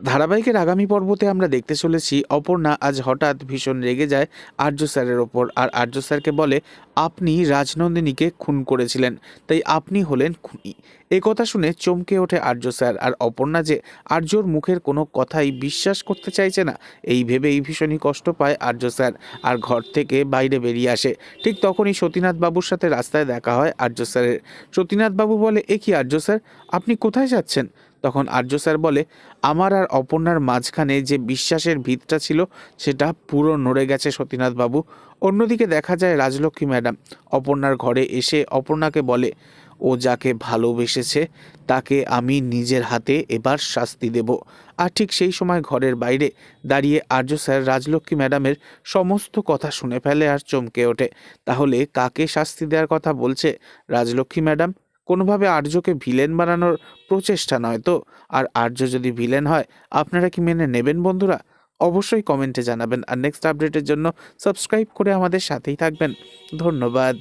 ধারাবাহিকের আগামী পর্বতে আমরা দেখতে চলেছি অপর্ণা আজ হঠাৎ ভীষণ রেগে যায় আর্য স্যারের ওপর। আর আর্য স্যারকে বলে, আপনি রাজনন্দিনীকে খুন করেছিলেন, তাই আপনি হলেন খুনি। এই কথা শুনে চমকে ওঠে আর্য স্যার। আর অপর্ণা যে আর্যর মুখের কোনো কথাই বিশ্বাস করতে চাইছে না, এই ভেবেই ভীষণই কষ্ট পায় আর্য স্যার। আর ঘর থেকে বাইরে বেরিয়ে আসে। ঠিক তখনই সতীনাথ বাবুর সাথে রাস্তায় দেখা হয় আর্য স্যারের। সতীনাথ বাবু বলে, এ কি আর্য স্যার? আপনি কোথায় যাচ্ছেন? তখন আর্য স্যার বলে, আমার আর অপর্ণার মাঝখানে যে বিশ্বাসের ভিতটা ছিল, সেটা পুরো নড়ে গেছে সতীনাথ বাবু। অন্যদিকে দেখা যায় রাজলক্ষ্মী ম্যাডাম, অপর্ণার ঘরে এসে অপর্ণাকে বলে, ও যাকে ভালোবেসেছে, তাকে আমি নিজের হাতে এবার শাস্তি দেব। আর ঠিক সেই সময় ঘরের বাইরে দাঁড়িয়ে আর্য স্যার রাজলক্ষ্মী ম্যাডামের সমস্ত কথা শুনে ফেলে আর চমকে ওঠে। তাহলে কাকে শাস্তি দেওয়ার কথা বলছে রাজলক্ষ্মী ম্যাডাম? কোনোভাবে আর্যকে ভিলেন বানানোর প্রচেষ্টা নয় তো? আর আর্য যদি ভিলেন হয়, আপনারা কি মেনে নেবেন বন্ধুরা? অবশ্যই কমেন্টে জানাবেন। আর নেক্সট আপডেটের জন্য সাবস্ক্রাইব করে আমাদের সাথেই থাকবেন। ধন্যবাদ।